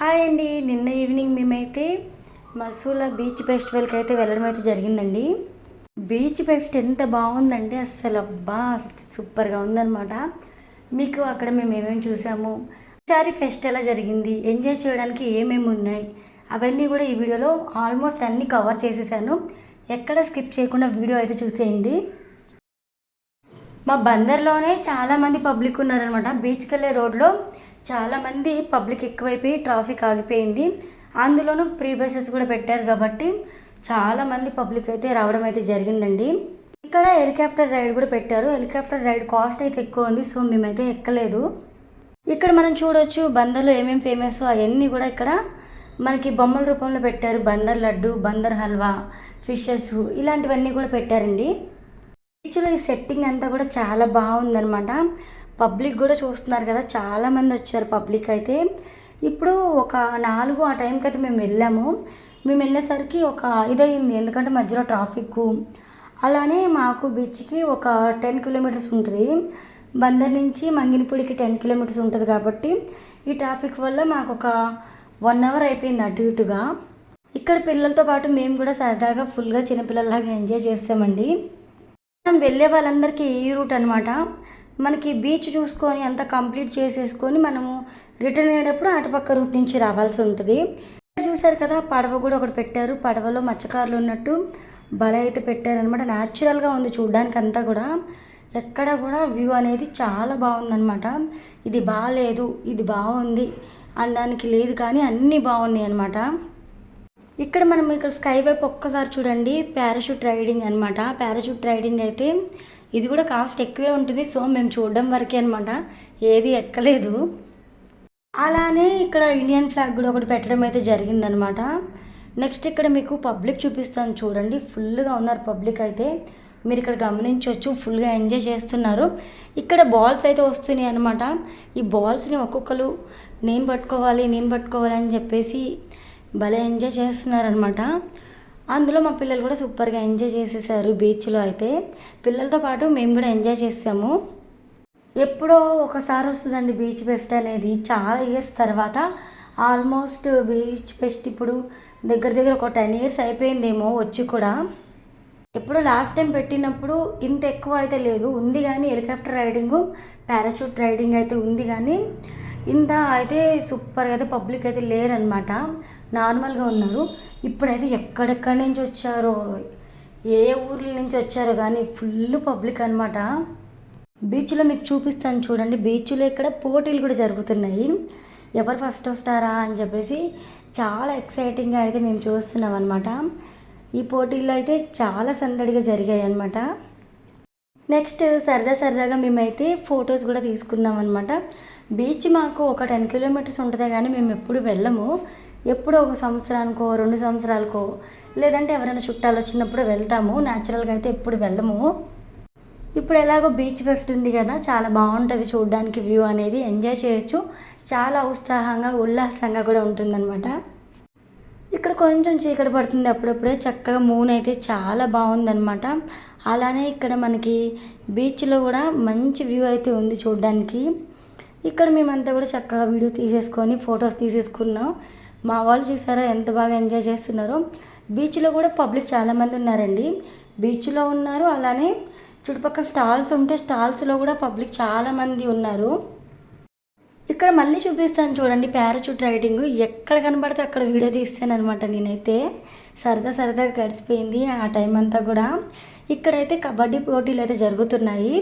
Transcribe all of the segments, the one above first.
Hi అండి. నిన్న evening మేమైతే మసూలా బీచ్ ఫెస్టివల్కి అయితే వెళ్ళడం అయితే జరిగిందండి. బీచ్ ఫెస్ట్ ఎంత బాగుందంటే అస్సలు అబ్బా సూపర్గా ఉందన్నమాట. మీకు అక్కడ మేము ఏమేమి చూసాము? ఈసారి ఫెస్ట్ ఎలా జరిగింది? ఎంజాయ్ చేయడానికి ఏమేమి ఉన్నాయి? అవన్నీ కూడా ఈ వీడియోలో ఆల్మోస్ట్ అన్నీ కవర్ చేసేసాను. ఎక్కడ స్కిప్ చేయకుండా వీడియో అయితే చూసేయండి. మా బందర్లోనే చాలామంది పబ్లిక్ ఉన్నారనమాట బీచ్కి వెళ్ళే రోడ్లో చాలామంది పబ్లిక్ ఎక్కువైపోయి ట్రాఫిక్ ఆగిపోయింది. అందులోనూ ప్రీ బస్సెస్ కూడా పెట్టారు కాబట్టి చాలామంది పబ్లిక్ అయితే రావడం అయితే జరిగిందండి. ఇక్కడ హెలికాప్టర్ రైడ్ కూడా పెట్టారు. హెలికాప్టర్ రైడ్ కాస్ట్ అయితే ఎక్కువ ఉంది సో మేమైతే ఎక్కలేదు. ఇక్కడ మనం చూడొచ్చు బందర్లో ఏమేమి ఫేమస్ అవన్నీ కూడా ఇక్కడ మనకి బొమ్మల రూపంలో పెట్టారు. బందర్ లడ్డు బందర్ హల్వా ఫిషెస్ ఇలాంటివన్నీ కూడా పెట్టారండి. బీచ్లో ఈ సెట్టింగ్ అంతా కూడా చాలా బాగుందనమాట పబ్లిక్ కూడా చూస్తున్నారు కదా చాలామంది వచ్చారు పబ్లిక్ అయితే. ఇప్పుడు ఒక నాలుగు ఆ టైంకి అయితే మేము వెళ్ళాము. మేము వెళ్ళేసరికి ఒక ఐదు అయింది ఎందుకంటే మధ్యలో ట్రాఫిక్ అలానే మాకు బీచ్కి ఒక టెన్ కిలోమీటర్స్ ఉంటుంది. బందర్ నుంచి మంగినపూడికి టెన్ కిలోమీటర్స్ ఉంటుంది కాబట్టి ఈ ట్రాఫిక్ వల్ల మాకు ఒక వన్ అవర్ అయిపోయింది అటు ఇటుగా. ఇక్కడ పిల్లలతో పాటు మేము కూడా సరదాగా ఫుల్గా చిన్నపిల్లలాగా ఎంజాయ్ చేస్తామండి. మనం వెళ్ళే వాళ్ళందరికీ ఈ రూట్ అనమాట మనకి బీచ్ చూసుకొని అంతా కంప్లీట్ చేసేసుకొని మనము రిటర్న్ అయ్యేటప్పుడు అటుపక్క రూట్ నుంచి రావాల్సి ఉంటుంది. చూసారు కదా పడవ కూడా ఒకటి పెట్టారు. పడవలో మత్స్యకారులు ఉన్నట్టు భలే అయితే పెట్టారనమాట న్యాచురల్గా ఉంది చూడడానికి అంతా కూడా. ఎక్కడ కూడా వ్యూ అనేది చాలా బాగుందనమాట ఇది బాగాలేదు ఇది బాగుంది అనడానికి లేదు కానీ అన్నీ బాగున్నాయి అనమాట ఇక్కడ మనం ఇక్కడ స్కై వైపు ఒక్కసారి చూడండి. పారాషూట్ రైడింగ్ అనమాట పారాషూట్ రైడింగ్ అయితే ఇది కూడా కాస్ట్ ఎక్కువే ఉంటుంది సో మేము చూడడం వరకే అనమాట ఏది ఎక్కలేదు. అలానే ఇక్కడ ఇండియన్ ఫ్లాగ్ కూడా ఒకటి పెట్టడం అయితే జరిగిందనమాట నెక్స్ట్ ఇక్కడ మీకు పబ్లిక్ చూపిస్తాను చూడండి. ఫుల్గా ఉన్నారు పబ్లిక్ అయితే. మీరు ఇక్కడ గమనించవచ్చు ఫుల్గా ఎంజాయ్ చేస్తున్నారు. ఇక్కడ బాల్స్ అయితే వస్తున్నాయి అనమాట ఈ బాల్స్ని ఒక్కొక్కరు నేను పట్టుకోవాలి నేను పట్టుకోవాలి అని చెప్పేసి భలే ఎంజాయ్ చేస్తున్నారనమాట అందులో మా పిల్లలు కూడా సూపర్గా ఎంజాయ్ చేసేసారు బీచ్లో అయితే. పిల్లలతో పాటు మేము కూడా ఎంజాయ్ చేసాము. ఎప్పుడో ఒకసారి వస్తుందండి బీచ్ ఫెస్ట్ అనేది. చాలా ఇయర్స్ తర్వాత ఆల్మోస్ట్ బీచ్ ఫెస్ట్ ఇప్పుడు దగ్గర దగ్గర ఒక టెన్ ఇయర్స్ అయిపోయిందేమో వచ్చి కూడా. ఎప్పుడు లాస్ట్ టైం పెట్టినప్పుడు ఇంత ఎక్కువ అయితే లేదు. ఉంది కానీ హెలికాప్టర్ రైడింగ్ పారాషూట్ రైడింగ్ అయితే ఉంది కానీ ఇంత అయితే సూపర్గా అయితే పబ్లిక్ అయితే లేరనమాట నార్మల్గా ఉన్నారు. ఇప్పుడైతే ఎక్కడెక్కడి నుంచి వచ్చారో ఏ ఊర్ల నుంచి వచ్చారో కానీ ఫుల్ పబ్లిక్ అనమాట బీచ్లో మీకు చూపిస్తాను చూడండి. బీచ్లో ఇక్కడ పోటీలు కూడా జరుగుతున్నాయి. ఎవరు ఫస్ట్ వస్తారా అని చెప్పేసి చాలా ఎక్సైటింగ్గా అయితే మేము చూస్తున్నాం అనమాట ఈ పోటీల్లో అయితే చాలా సందడిగా జరిగాయి అనమాట నెక్స్ట్ సరదా సరదాగా మేమైతే ఫొటోస్ కూడా తీసుకున్నాం అనమాట బీచ్ మాకు ఒక టెన్ కిలోమీటర్స్ ఉంటుంది కానీ మేము ఎప్పుడు వెళ్ళము. ఎప్పుడో ఒక సంవత్సరానికో రెండు సంవత్సరాలకో లేదంటే ఎవరైనా చుట్టాలు వచ్చినప్పుడు వెళ్తాము. న్యాచురల్గా అయితే ఎప్పుడు వెళ్ళము. ఇప్పుడు ఎలాగో బీచ్ ఫెస్ట్ ఉంది కదా చాలా బాగుంటుంది చూడడానికి వ్యూ అనేది. ఎంజాయ్ చేయొచ్చు. చాలా ఉత్సాహంగా ఉల్లాసంగా కూడా ఉంటుందన్నమాట. ఇక్కడ కొంచెం చీకటి పడుతుంది అప్పుడప్పుడే. చక్కగా మూన్ అయితే చాలా బాగుందన్నమాట. అలానే ఇక్కడ మనకి బీచ్లో కూడా మంచి వ్యూ అయితే ఉంది చూడడానికి. ఇక్కడ మేమంతా కూడా చక్కగా వీడియో తీసేసుకొని ఫొటోస్ తీసేసుకున్నాం. మా వాళ్ళు చూసారా ఎంత బాగా ఎంజాయ్ చేస్తున్నారో. బీచ్లో కూడా పబ్లిక్ చాలామంది ఉన్నారండి. బీచ్లో ఉన్నారు అలానే చుట్టుపక్కల స్టాల్స్ ఉంటే స్టాల్స్లో కూడా పబ్లిక్ చాలామంది ఉన్నారు. ఇక్కడ మళ్ళీ చూపిస్తాను చూడండి పారాచూట్ రైడింగ్. ఎక్కడ కనబడితే అక్కడ వీడియో తీస్తాను అనమాట నేనైతే. సరదా సరదాగా గడిచిపోయింది ఆ టైం అంతా కూడా. ఇక్కడైతే కబడ్డీ పోటీలు అయితే జరుగుతున్నాయి.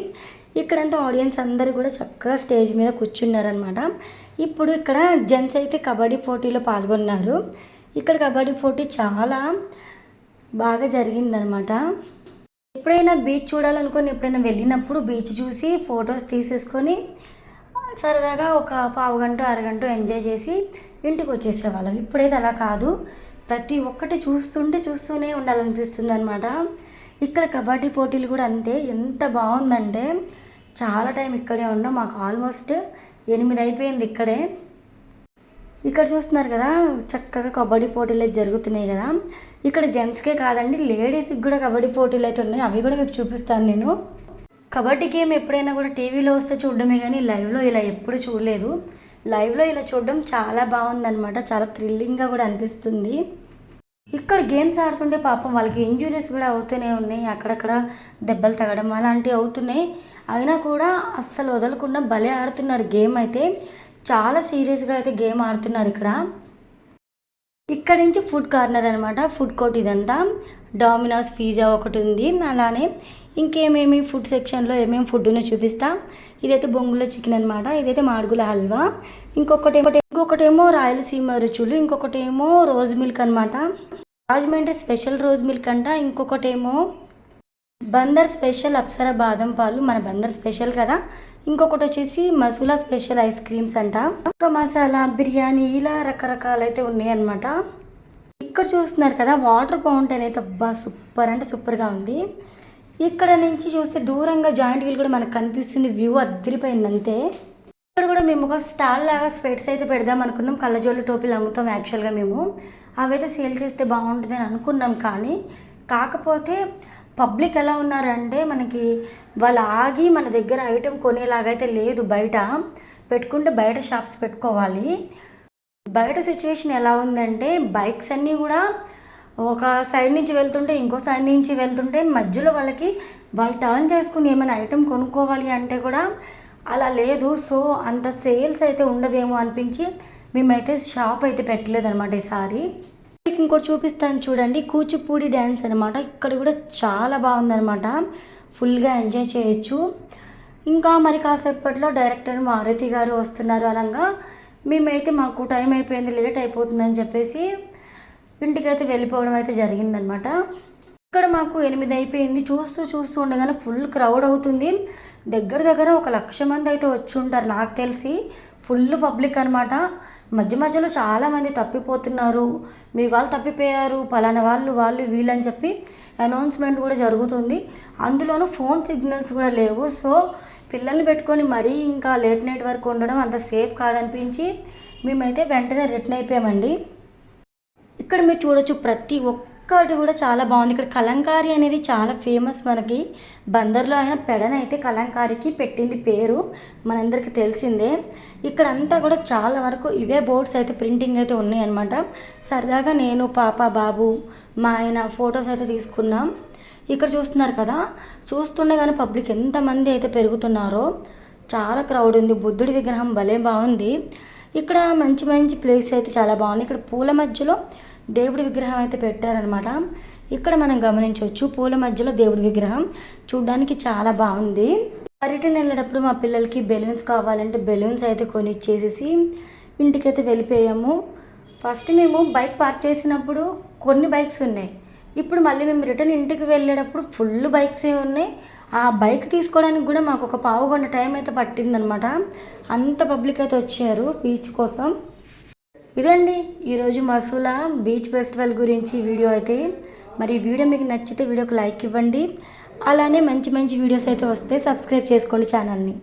ఇక్కడంతా ఆడియన్స్ అందరూ కూడా చక్కగా స్టేజ్ మీద కూర్చున్నారనమాట ఇప్పుడు ఇక్కడ జెంట్స్ అయితే కబడ్డీ పోటీలో పాల్గొన్నారు. ఇక్కడ కబడ్డీ పోటీ చాలా బాగా జరిగిందనమాట ఎప్పుడైనా బీచ్ చూడాలనుకుని ఎప్పుడైనా వెళ్ళినప్పుడు బీచ్ చూసి ఫొటోస్ తీసేసుకొని సరదాగా ఒక పావు గంట అరగంట ఎంజాయ్ చేసి ఇంటికి వచ్చేసేవాళ్ళం. ఇప్పుడైతే అలా కాదు. ప్రతి ఒక్కటి చూస్తుంటే చూస్తూనే ఉండాలనిపిస్తుంది అనమాట ఇక్కడ కబడ్డీ పోటీలు కూడా అంతే. ఎంత బాగుందంటే చాలా టైం ఇక్కడే ఉన్నాం. మాకు ఆల్మోస్ట్ ఎనిమిది అయిపోయింది ఇక్కడే. ఇక్కడ చూస్తున్నారు కదా చక్కగా కబడ్డీ పోటీలు అయితే జరుగుతున్నాయి కదా. ఇక్కడ జెంట్స్కే కాదండి లేడీస్కి కూడా కబడ్డీ పోటీలు అయితే ఉన్నాయి. అవి కూడా మీకు చూపిస్తాను నేను. కబడ్డీ గేమ్ ఎప్పుడైనా కూడా టీవీలో వస్తే చూడడమే కానీ లైవ్లో ఇలా ఎప్పుడు చూడలేదు. లైవ్లో ఇలా చూడడం చాలా బాగుందన్నమాట. చాలా థ్రిల్లింగ్గా కూడా అనిపిస్తుంది. ఇక్కడ గేమ్స్ ఆడుతుంటే పాపం వాళ్ళకి ఇంజురీస్ కూడా అవుతూనే ఉన్నాయి. అక్కడక్కడ దెబ్బలు తగడం అలాంటివి అవుతున్నాయి. అయినా కూడా అస్సలు వదలకుండా భలే ఆడుతున్నారు గేమ్ అయితే. చాలా సీరియస్గా అయితే గేమ్ ఆడుతున్నారు ఇక్కడ. ఇక్కడ నుంచి ఫుడ్ కార్నర్ అనమాట ఫుడ్ కోర్ట్ ఇదంతా. డామినోస్ పిజ్జా ఒకటి ఉంది. అలానే ఇంకేమేమి ఫుడ్ సెక్షన్లో ఏమేమి ఫుడ్ ఉన్నాయో చూపిస్తా. ఇదైతే బొంగుల చికెన్ అనమాట ఇదైతే మాడుగుల హల్వా. ఇంకొకటి ఇంకొకటేమో రాయలసీమ రుచులు. ఇంకొకటేమో రోజ్ మిల్క్ అనమాట రాజమండ్రి స్పెషల్ రోజ్ మిల్క్ అంట. ఇంకొకటేమో బందర్ స్పెషల్ అప్సర బాదం పాలు మన బందర్ స్పెషల్ కదా. ఇంకొకటి వచ్చేసి మసూలా స్పెషల్ ఐస్ క్రీమ్స్ అంట. ఒక మసాలా బిర్యానీ ఇలా రకరకాలైతే ఉన్నాయన్నమాట. ఇక్కడ చూస్తున్నారు కదా వాటర్ ఫౌంటైన్ అయితే అబ్బా సూపర్ అంటే సూపర్గా ఉంది. ఇక్కడ నుంచి చూస్తే దూరంగా జాయింట్ వీల్ కూడా మనకు కనిపిస్తుంది. వ్యూ అద్దరిపోయింది అంతే. మేము ఒక స్టాల్ లాగా స్వెట్స్ అయితే పెడదాం అనుకున్నాం. కళ్ళజోళ్ళు టోపీలు అమ్ముతాం యాక్చువల్గా మేము. అవైతే సేల్ చేస్తే బాగుంటుంది అని అనుకున్నాం కానీ కాకపోతే పబ్లిక్ ఎలా ఉన్నారంటే మనకి వాళ్ళు ఆగి మన దగ్గర ఐటెం కొనేలాగైతే లేదు బయట. పెట్టుకుంటే బయట షాప్స్ పెట్టుకోవాలి. బయట సిచ్యువేషన్ ఎలా ఉందంటే బైక్స్ అన్నీ కూడా ఒక సైడ్ నుంచి వెళ్తుంటే ఇంకో సైడ్ నుంచి వెళ్తుంటే మధ్యలో వాళ్ళకి వాళ్ళు టర్న్ చేసుకుని ఏమైనా ఐటెం కొనుక్కోవాలి అంటే కూడా అలా లేదు. సో అంత సేల్స్ అయితే ఉండదేమో అనిపించి మేమైతే షాప్ అయితే పెట్టలేదు అనమాట ఈసారి మీకు ఇంకోటి చూపిస్తాను చూడండి. కూచిపూడి డ్యాన్స్ అనమాట ఇక్కడ కూడా చాలా బాగుందనమాట ఫుల్గా ఎంజాయ్ చేయొచ్చు. ఇంకా మరి కాసేపట్లో డైరెక్టర్ మారుతి గారు వస్తున్నారు అనగా. మేమైతే మాకు టైం అయిపోయింది లేట్ అయిపోతుందని చెప్పేసి ఇంటికైతే వెళ్ళిపోవడం అయితే జరిగిందనమాట ఇక్కడ మాకు ఎనిమిది అయిపోయింది. చూస్తూ చూస్తూ ఉండగానే ఫుల్ క్రౌడ్ అవుతుంది. దగ్గర దగ్గర ఒక లక్ష మంది అయితే వచ్చి ఉంటారు నాకు తెలిసి ఫుల్ పబ్లిక్ అనమాట మధ్య మధ్యలో చాలామంది తప్పిపోతున్నారు. మీ వాళ్ళు తప్పిపోయారు. పలానా వాళ్ళు వాళ్ళు వీళ్ళని చెప్పి అనౌన్స్మెంట్ కూడా జరుగుతుంది. అందులోనూ ఫోన్ సిగ్నల్స్ కూడా లేవు. సో పిల్లల్ని పెట్టుకొని మరీ ఇంకా లేట్ నైట్ వరకు ఉండడం అంత సేఫ్ కాదనిపించి మేమైతే వెంటనే రిటర్న్ అయిపోయామండి. ఇక్కడ మీరు చూడొచ్చు ప్రతి ఒక్కటి కూడా చాలా బాగుంది. ఇక్కడ కలంకారీ అనేది చాలా ఫేమస్ మనకి. బందర్లో అయిన పెడనైతే కలంకారీకి పెట్టింది పేరు. మనందరికీ తెలిసిందే. ఇక్కడ అంతా కూడా చాలా వరకు ఇవే బోర్డ్స్ అయితే ప్రింటింగ్ అయితే ఉన్నాయన్నమాట. సరదాగా నేను పాప బాబు మా ఆయన ఫొటోస్ అయితే తీసుకున్నాం. ఇక్కడ చూస్తున్నారు కదా చూస్తుండే కానీ పబ్లిక్ ఎంతమంది అయితే పెరుగుతున్నారో. చాలా క్రౌడ్ ఉంది. బుద్ధుడి విగ్రహం భలే బాగుంది. ఇక్కడ మంచి మంచి ప్లేస్ అయితే చాలా బాగుంది. ఇక్కడ పూల మధ్యలో దేవుడి విగ్రహం అయితే పెట్టారనమాట ఇక్కడ మనం గమనించవచ్చు పూల మధ్యలో దేవుడి విగ్రహం. చూడడానికి చాలా బాగుంది. రిటర్న్ వెళ్ళేటప్పుడు మా పిల్లలకి బెలూన్స్ కావాలంటే బెలూన్స్ అయితే కొనిచ్చేసేసి ఇంటికైతే వెళ్ళిపోయాము. ఫస్ట్ మేము బైక్ పార్క్ చేసినప్పుడు కొన్ని బైక్స్ ఉన్నాయి. ఇప్పుడు మళ్ళీ మేము రిటర్న్ ఇంటికి వెళ్ళేటప్పుడు ఫుల్ బైక్సే ఉన్నాయి. ఆ బైక్ తీసుకోవడానికి కూడా మాకు ఒక పావు గంట టైం అయితే పట్టిందనమాట అంత పబ్లిక్ అయితే వచ్చారు బీచ్ కోసం. ఇదండి ఈరోజు మసూలా బీచ్ ఫెస్టివల్ గురించి వీడియో అయితే. మరి ఈ వీడియో మీకు నచ్చితే వీడియోకి లైక్ ఇవ్వండి. అలానే మంచి మంచి వీడియోస్ అయితే వస్తే సబ్స్క్రైబ్ చేసుకోండి ఛానల్ని.